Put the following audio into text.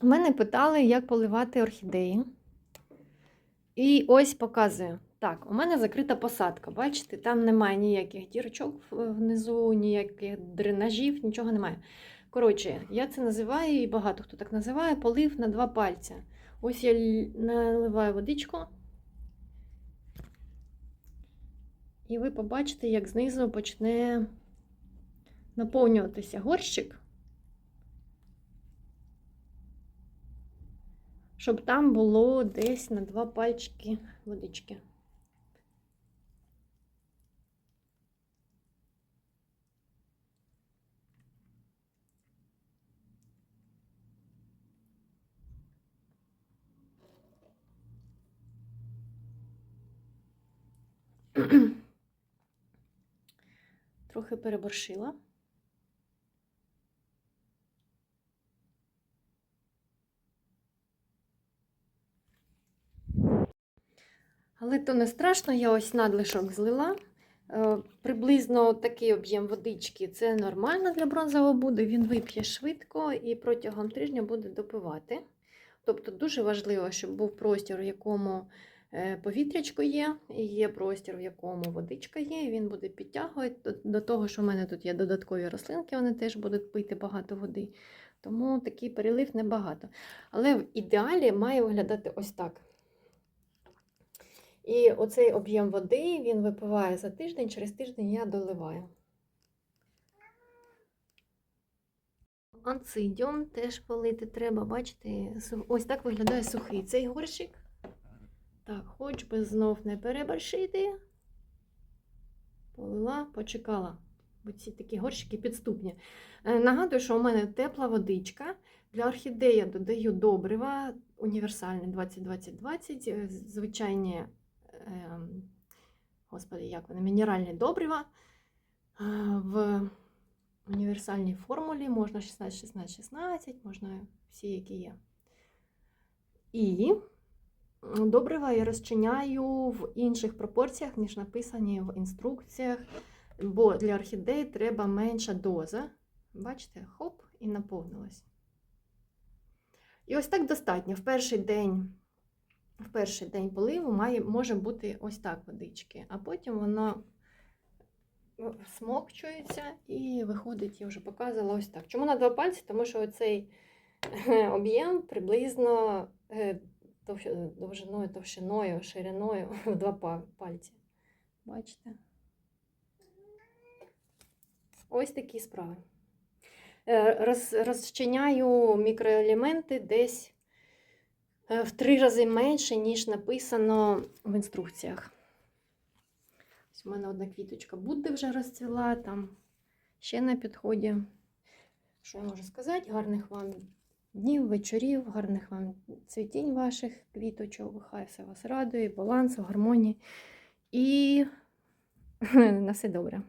Мене питали, як поливати орхідеї. І ось показую. Так, у мене закрита посадка. Бачите, там немає ніяких дірочок внизу, ніяких дренажів, нічого немає. Коротше, я це називаю, і багато хто так називає, полив на два пальця. Ось я наливаю водичку. І ви побачите, як знизу почне наповнюватися горщик. Щоб там було десь на два пальчики водички. Трохи переборщила. Але то не страшно, я ось надлишок злила. Е, Приблизно такий об'єм водички це нормально для бронзового буде. Він вип'є швидко і протягом тижня буде допивати. Тобто дуже важливо, щоб був простір, в якому е, повітрячко є, і є простір, в якому водичка є, і він буде підтягувати до того, що в мене тут є додаткові рослинки, вони теж будуть пити багато води. Тому такий перелив небагато. Але в ідеалі має виглядати ось так. І оцей об'єм води він випиває за тиждень, через тиждень я доливаю. Анцидіум теж полити треба, бачите, ось так виглядає сухий цей горщик. Так, хоч би знов не переборщити. Полила, почекала. Бо ці такі горщики підступні. Е, Нагадую, що у мене тепла водичка. Для орхідеї додаю добрива універсальне 20-20-20, е, звичайні господи, як вони, мінеральні добрива. Е, В універсальній формулі можна 16, 16, 16, можна всі, які є. І добрива я розчиняю в інших пропорціях, ніж написані в інструкціях, бо для орхідей треба менша доза. Бачите, хоп, і наповнилось. І ось так достатньо. В перший день в перший день поливу має, може бути ось так водички, а потім воно ну, смокчується і виходить, я вже показувала ось так. Чому на два пальці? Тому що оцей об'єм приблизно е, довжиною, товщиною, шириною в два пальці. Бачите? Ось такі справи. Е, розчиняю мікроелементи десь е, в три рази менше, ніж написано в інструкціях. Ось у мене одна квіточка Будди вже розцвіла, там ще на підході. Що я можу сказати? Гарних вам днів, вечорів, гарних вам цвітінь ваших квіточок. Хай все вас радує, баланс, гармонії. І на все добре.